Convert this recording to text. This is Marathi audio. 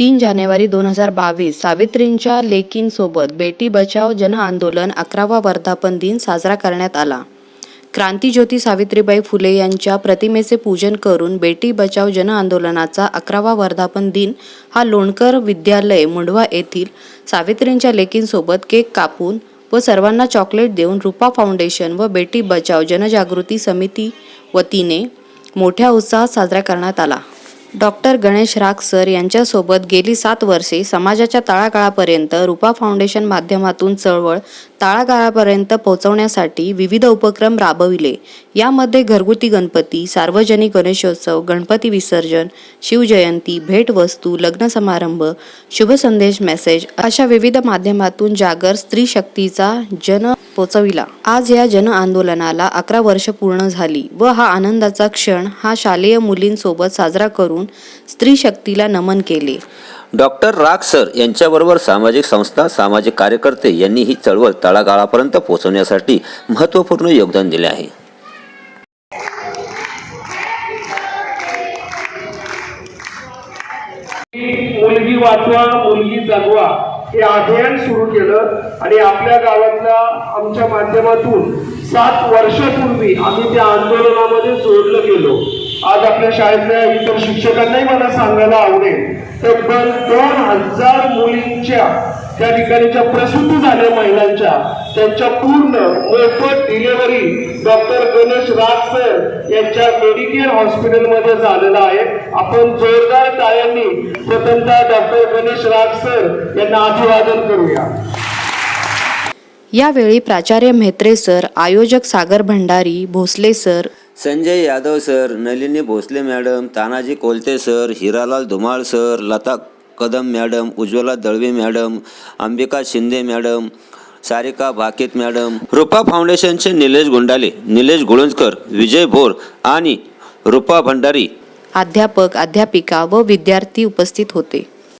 तीन जानेवारी दोन हजार बावीस सावित्रींच्या लेकींसोबत बेटी बचाव जनआंदोलन अकरावा वर्धापन दिन साजरा करण्यात आला. क्रांतीज्योती सावित्रीबाई फुले यांच्या प्रतिमेचे पूजन करून बेटी बचाव जनआंदोलनाचा अकरावा वर्धापन दिन हा लोणकर विद्यालय मुंडवा येथील सावित्रींच्या लेकींसोबत केक कापून व सर्वांना चॉकलेट देऊन रुपा फाउंडेशन व बेटी बचाव जनजागृती समिती वतीने मोठ्या उत्साहात साजरा करण्यात आला. डॉक्टर गणेश राग सर यांच्यासोबत गेली सात वर्षे समाजाच्या तळागाळापर्यंत रुपा फाउंडेशन माध्यमातून चळवळ तळागाळापर्यंत पोहोचवण्यासाठी विविध उपक्रम राबविले. यामध्ये घरगुती गणपती सार्वजनिक गणेशोत्सव गणपती विसर्जन शिवजयंती भेटवस्तू लग्न समारंभ शुभ संदेश मेसेज अशा विविध माध्यमातून जागर स्त्री शक्तीचा जन पोचविला. आज या जन आंदोलनाला अकरा वर्ष पूर्ण झाली व हा आनंदाचा क्षण हा शालेय मुलींसोबत साजरा करून स्त्री शक्तीला नमन केले. डॉक्टर राग सर यांच्याबरोबर सामाजिक संस्था सामाजिक कार्यकर्ते यांनी ही चळवळ तळागाळापर्यंत पोहोचवण्यासाठी महत्त्वपूर्ण योगदान दिले आहे. मुलगी वाचवा मुलगी जगवा. हे अभियान सुरू केलं आणि आपल्या गावातल्या आमच्या माध्यमातून सात वर्षापूर्वी आम्ही त्या आंदोलनामध्ये जोडलं गेलो. आज आपल्या शाळेतल्या इतर शिक्षकांनाही मला सांगायला आवडेल. तब्बल दोन हजार मुलींच्या त्या ठिकाणीच्या प्रसूती झाल्या महिलांच्या. त्यांच्या पूर्ण मोफत delivery doctor Ganesh Raj sir यांच्या मेडिकेअर हॉस्पिटलमध्ये झालेला आहे. आपण जोरदार टाळ्यांनी स्वतंत्र डॉक्टर गणेश राज सर यांना अभिवादन करूया. यावेळी प्राचार्य म्हेत्रे सर आयोजक Sagar Bhandari Bhosale sir Sanjay Yadav sir Nalini Bhosale madam Tanaji Kolte sir Hiralal Dhumal sir Lata Kadam madam Ujjwala Dalve madam Ambika Shinde madam Sarika Bhaket madam Rupa फाउंडेशनचे निलेश गुंडाले निलेश गुळंजकर विजय भोर आणि रुपा भंडारी. अध्यापक अध्यापिका व विद्यार्थी उपस्थित होते.